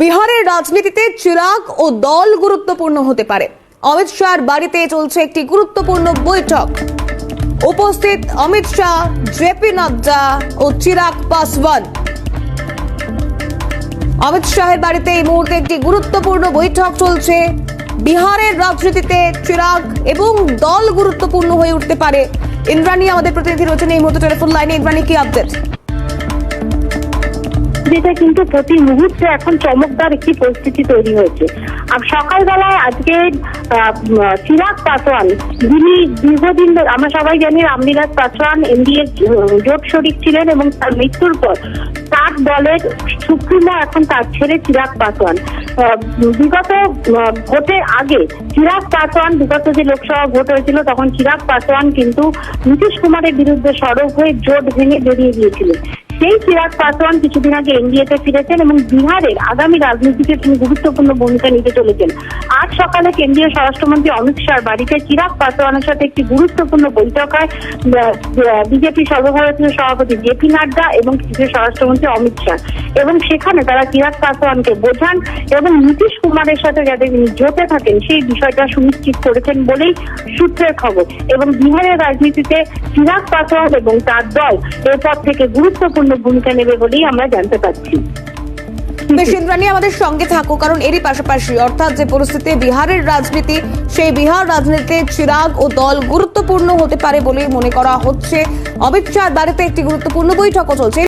বিহারের রাজনীতিতে চিরাগ ও দল গুরুত্বপূর্ণ হতে পারে। অমিত শাহর বাড়িতে চলছে একটি গুরুত্বপূর্ণ বৈঠক। উপস্থিত অমিত শাহ জেপি নাড্ডা ও চিরাগ পাসওয়ান। অমিত শাহের বাড়িতে এই মুহূর্তে একটি গুরুত্বপূর্ণ বৈঠক চলছে। বিহারের রাজনীতিতে চিরাগ এবং দল গুরুত্বপূর্ণ হয়ে উঠতে পারে। ইন্দ্রাণী, আমাদের প্রতিনিধি রয়েছেন এই মুহূর্তে টেলিফোন লাইনে। ইন্দ্রাণী, কি আপডেট যেটা কিন্তু প্রতি মুহূর্তে এখন চমকদার একটি পরিস্থিতি তৈরি হয়েছে। আর সকালবেলায় আজকে চিরাগ পাসওয়ান যিনি দীর্ঘদিন আমরা সবাই জানি রামবিলাস পাসওয়ান এনডিএ জোট শরিক ছিলেন এবং তার মৃত্যুর পর তার দলের সুপ্রিমো এখন তার ছেলে চিরাগ পাসওয়ান আহ, বিগত ভোটের আগে চিরাগ পাসওয়ান বিগত যে লোকসভা ভোট হয়েছিল তখন চিরাগ পাসওয়ান কিন্তু নীতিশ কুমারের বিরুদ্ধে সরব হয়ে জোট ভেঙে বেরিয়ে গিয়েছিলেন। সেই চিরাগ পাসওয়ান কিছুদিন আগে এনডিএতে ফিরেছেন এবং বিহারের আগামী রাজনীতিতে তিনি গুরুত্বপূর্ণ ভূমিকা নিতে চলেছেন। আজ সকালে কেন্দ্রীয় স্বরাষ্ট্রমন্ত্রী অমিত শাহ বাড়িতে চিরাগ পাসওয়ানের সাথে একটি গুরুত্বপূর্ণ বৈঠক হয়। বিজেপি সর্বভারতীয় সভাপতি জেপি নাড্ডা এবং কেন্দ্রীয় স্বরাষ্ট্রমন্ত্রী অমিত শাহ এবং সেখানে তারা চিরাগ পাসওয়ানকে বোঝান এবং নীতিশ কুমারের সাথে যাতে তিনি জোটে থাকেন সেই বিষয়টা সুনিশ্চিত করেছেন বলেই সূত্রের খবর। এবং বিহারের রাজনীতিতে চিরাগ পাসওয়ান এবং তার দল এরপর থেকে গুরুত্বপূর্ণ ভূমিকা নেবে বলেই আমরা জানতে পারছি। বেশ আমাদের সঙ্গে থাকো, কারণ এরই পাশাপাশি, অর্থাৎ যে পরিস্থিতি, বিহারের রাজনীতি, সেই বিহার রাজনীতিতে চিরাগ ও দল গুরুত্বপূর্ণ হতে পারে বলেই মনে করা হচ্ছে। অমিত শাহ বাড়িতে একটি গুরুত্বপূর্ণ বৈঠকও চলছে।